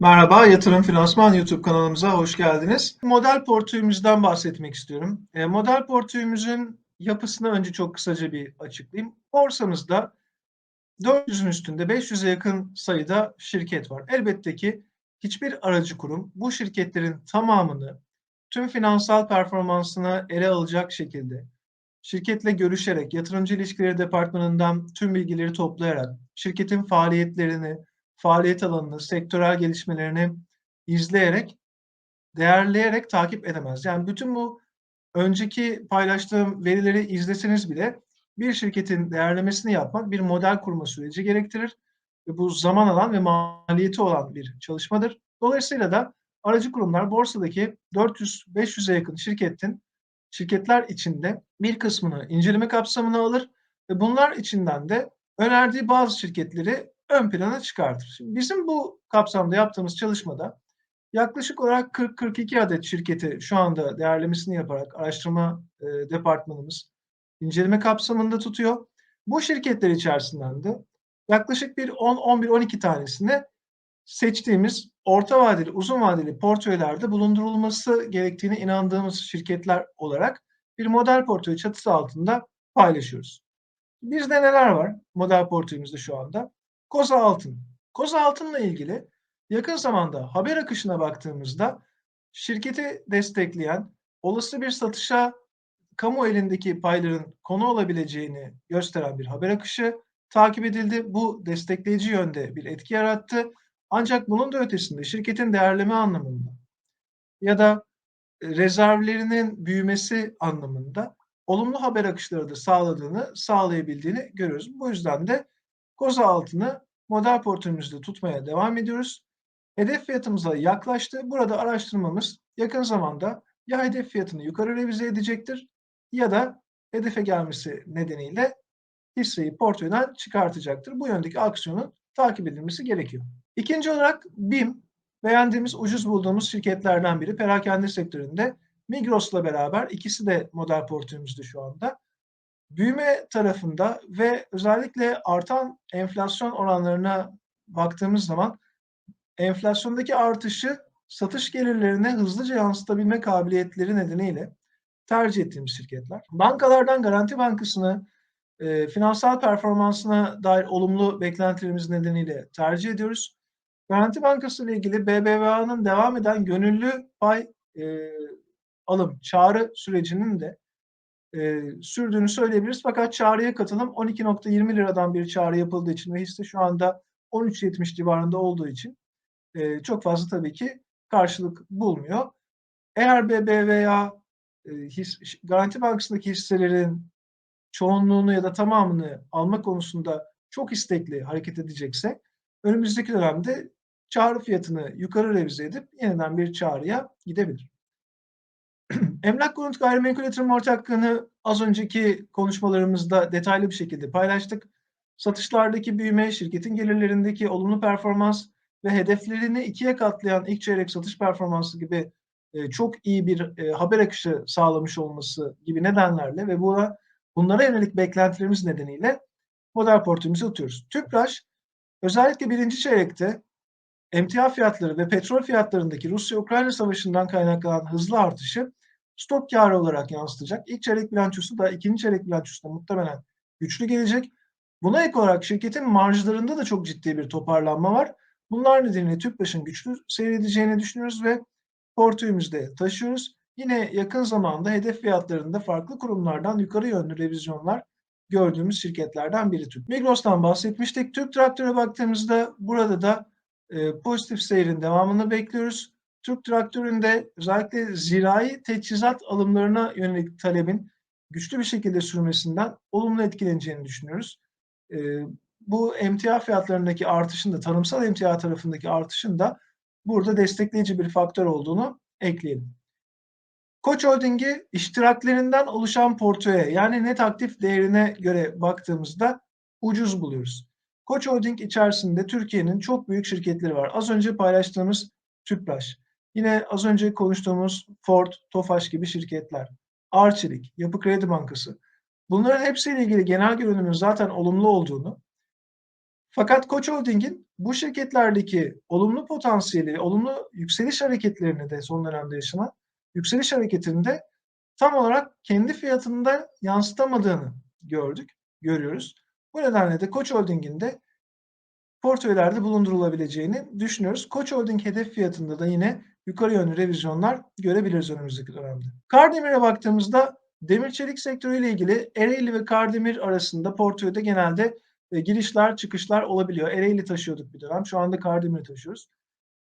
Merhaba, Yatırım Finansman YouTube kanalımıza hoş geldiniz. Model portföyümüzden bahsetmek istiyorum. E, model portföyümüzün yapısını önce çok kısaca bir açıklayayım. Borsamızda 400'ün üstünde 500'e yakın sayıda şirket var. Elbette ki hiçbir aracı kurum bu şirketlerin tamamını tüm finansal performansını ele alacak şekilde şirketle görüşerek, yatırımcı ilişkileri departmanından tüm bilgileri toplayarak, şirketin faaliyetlerini, faaliyet alanını, sektörel gelişmelerini izleyerek, değerleyerek takip edemez. Yani bütün bu önceki paylaştığım verileri izleseniz bile bir şirketin değerlemesini yapmak bir model kurma süreci gerektirir ve bu zaman alan ve maliyeti olan bir çalışmadır. Dolayısıyla da aracı kurumlar borsadaki 400-500'e yakın şirketin şirketler içinde bir kısmını inceleme kapsamına alır ve bunlar içinden de önerdiği bazı şirketleri ön plana çıkartır. Şimdi bizim bu kapsamda yaptığımız çalışmada yaklaşık olarak 40-42 adet şirketi şu anda değerlemesini yaparak araştırma e, departmanımız inceleme kapsamında tutuyor. Bu şirketler içerisinden de yaklaşık bir 10-11-12 tanesini seçtiğimiz orta vadeli, uzun vadeli portföylerde bulundurulması gerektiğine inandığımız şirketler olarak bir model portföy çatısı altında paylaşıyoruz. Bizde neler var model portföyümüzde şu anda? Koza Altın. Koza Altın'la ilgili yakın zamanda haber akışına baktığımızda şirketi destekleyen olası bir satışa kamu elindeki payların konu olabileceğini gösteren bir haber akışı takip edildi. Bu destekleyici yönde bir etki yarattı. Ancak bunun da ötesinde şirketin değerleme anlamında ya da rezervlerinin büyümesi anlamında olumlu haber akışları da sağladığını, sağlayabildiğini görüyoruz. Bu yüzden de koza altını model portföyümüzde tutmaya devam ediyoruz. Hedef fiyatımıza yaklaştı. Burada araştırmamız yakın zamanda ya hedef fiyatını yukarı revize edecektir ya da hedefe gelmesi nedeniyle hisseyi portföyden çıkartacaktır. Bu yöndeki aksiyonun takip edilmesi gerekiyor. İkinci olarak BİM, beğendiğimiz, ucuz bulduğumuz şirketlerden biri. Perakende sektöründe Migros'la beraber ikisi de model portföyümüzde şu anda. Büyüme tarafında ve özellikle artan enflasyon oranlarına baktığımız zaman enflasyondaki artışı satış gelirlerine hızlıca yansıtabilme kabiliyetleri nedeniyle tercih ettiğimiz şirketler. Bankalardan Garanti Bankası'nı e, finansal performansına dair olumlu beklentilerimiz nedeniyle tercih ediyoruz. Garanti Bankası ile ilgili BBVA'nın devam eden gönüllü pay e, alım, çağrı sürecinin de e, sürdüğünü söyleyebiliriz. Fakat çağrıya katılım 12.20 liradan bir çağrı yapıldığı için ve hisse şu anda 13.70 civarında olduğu için e, çok fazla tabii ki karşılık bulmuyor. Eğer BBVA e, his, Garanti Bankası'ndaki hisselerin çoğunluğunu ya da tamamını alma konusunda çok istekli hareket edecekse önümüzdeki dönemde çağrı fiyatını yukarı revize edip yeniden bir çağrıya gidebilir. Emlak konut gayrimenkul yatırım ortaklığını az önceki konuşmalarımızda detaylı bir şekilde paylaştık. Satışlardaki büyüme, şirketin gelirlerindeki olumlu performans ve hedeflerini ikiye katlayan ilk çeyrek satış performansı gibi e, çok iyi bir e, haber akışı sağlamış olması gibi nedenlerle ve buna bunlara yönelik beklentilerimiz nedeniyle model portföyümüzü tutuyoruz. Tüpraş özellikle birinci çeyrekte emtia fiyatları ve petrol fiyatlarındaki Rusya-Ukrayna savaşından kaynaklanan hızlı artışı stok karı olarak yansıtacak. İlk çeyrek bilançosu da ikinci çeyrek bilançosu da muhtemelen güçlü gelecek. Buna ek olarak şirketin marjlarında da çok ciddi bir toparlanma var. Bunlar nedeniyle TÜPRAŞ'ın güçlü seyredeceğini düşünüyoruz ve portföyümüzde taşıyoruz. Yine yakın zamanda hedef fiyatlarında farklı kurumlardan yukarı yönlü revizyonlar gördüğümüz şirketlerden biri Türk. Migros'tan bahsetmiştik. Türk Traktör'e baktığımızda burada da e, pozitif seyrin devamını bekliyoruz. Türk Traktörü'nde özellikle zirai teçhizat alımlarına yönelik talebin güçlü bir şekilde sürmesinden olumlu etkileneceğini düşünüyoruz. E, bu emtia fiyatlarındaki artışın da tarımsal emtia tarafındaki artışın da burada destekleyici bir faktör olduğunu ekleyelim. Koç Holding'i iştiraklerinden oluşan portföye yani net aktif değerine göre baktığımızda ucuz buluyoruz. Koç Holding içerisinde Türkiye'nin çok büyük şirketleri var. Az önce paylaştığımız Tüpraş, yine az önce konuştuğumuz Ford, Tofaş gibi şirketler, Arçelik, Yapı Kredi Bankası. Bunların hepsiyle ilgili genel görünümün zaten olumlu olduğunu Fakat Koç Holding'in bu şirketlerdeki olumlu potansiyeli, olumlu yükseliş hareketlerini de son dönemde yaşanan yükseliş hareketinde tam olarak kendi fiyatında yansıtamadığını gördük, görüyoruz. Bu nedenle de Koç Holding'in de portföylerde bulundurulabileceğini düşünüyoruz. Koç Holding hedef fiyatında da yine yukarı yönlü revizyonlar görebiliriz önümüzdeki dönemde. Kardemir'e baktığımızda demir çelik sektörüyle ilgili Ereğli ve Kardemir arasında portföyde genelde e, girişler çıkışlar olabiliyor. Ereğli taşıyorduk bir dönem. Şu anda Kardemir'i taşıyoruz.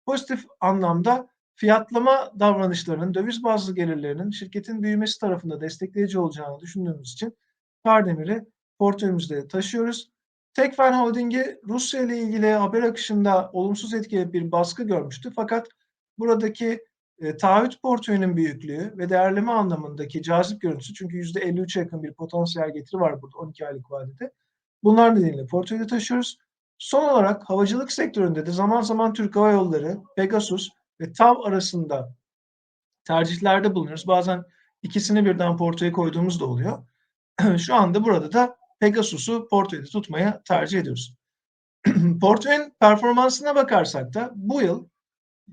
Pozitif anlamda fiyatlama davranışlarının, döviz bazlı gelirlerinin şirketin büyümesi tarafında destekleyici olacağını düşündüğümüz için Kardemir'i portföyümüzde taşıyoruz. Tekfen Holding'i Rusya ile ilgili haber akışında olumsuz etkili bir baskı görmüştü. Fakat buradaki e, taahhüt portföyünün büyüklüğü ve değerleme anlamındaki cazip görüntüsü çünkü %53'e yakın bir potansiyel getiri var burada 12 aylık vadede. Bunlar nedeniyle portföyde taşıyoruz. Son olarak havacılık sektöründe de zaman zaman Türk Hava Yolları, Pegasus ve TAV arasında tercihlerde bulunuyoruz. Bazen ikisini birden portföye koyduğumuz da oluyor. Şu anda burada da Pegasus'u portföyde tutmaya tercih ediyoruz. Portföyün performansına bakarsak da bu yıl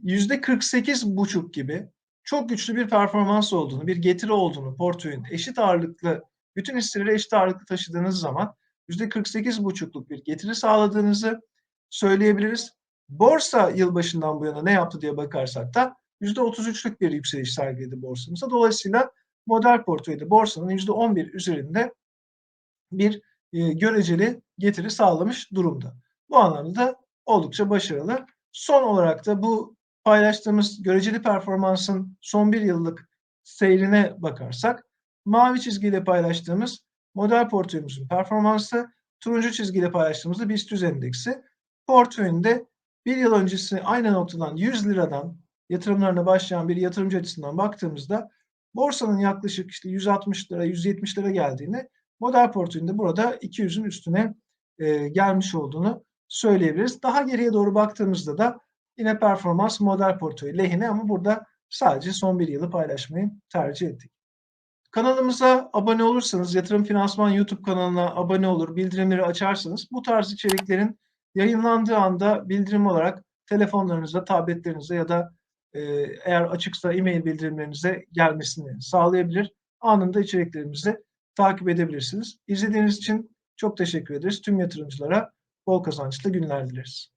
%48,5 gibi çok güçlü bir performans olduğunu, bir getiri olduğunu portföyün eşit ağırlıklı, bütün hisseleri eşit ağırlıklı taşıdığınız zaman %48,5'luk bir getiri sağladığınızı söyleyebiliriz. Borsa yılbaşından bu yana ne yaptı diye bakarsak da %33'lük bir yükseliş sergiledi borsamızda. Dolayısıyla model portföyde borsanın %11 üzerinde bir e, göreceli getiri sağlamış durumda. Bu anlamda da oldukça başarılı. Son olarak da bu paylaştığımız göreceli performansın son bir yıllık seyrine bakarsak mavi çizgiyle paylaştığımız model portföyümüzün performansı, turuncu çizgiyle paylaştığımızda BIST 100 endeksi portföyünde bir yıl öncesi aynı noktadan 100 liradan yatırımlarına başlayan bir yatırımcı açısından baktığımızda borsanın yaklaşık işte 160 lira, 170 lira geldiğini model portföyünde burada 200'ün üstüne e, gelmiş olduğunu söyleyebiliriz. Daha geriye doğru baktığımızda da yine performans model portföyü lehine ama burada sadece son bir yılı paylaşmayı tercih ettik. Kanalımıza abone olursanız, Yatırım Finansman YouTube kanalına abone olur, bildirimleri açarsanız bu tarz içeriklerin yayınlandığı anda bildirim olarak telefonlarınıza, tabletlerinize ya da e, eğer açıksa e-mail bildirimlerinize gelmesini sağlayabilir. Anında içeriklerimizi takip edebilirsiniz. İzlediğiniz için çok teşekkür ederiz. Tüm yatırımcılara bol kazançlı günler dileriz.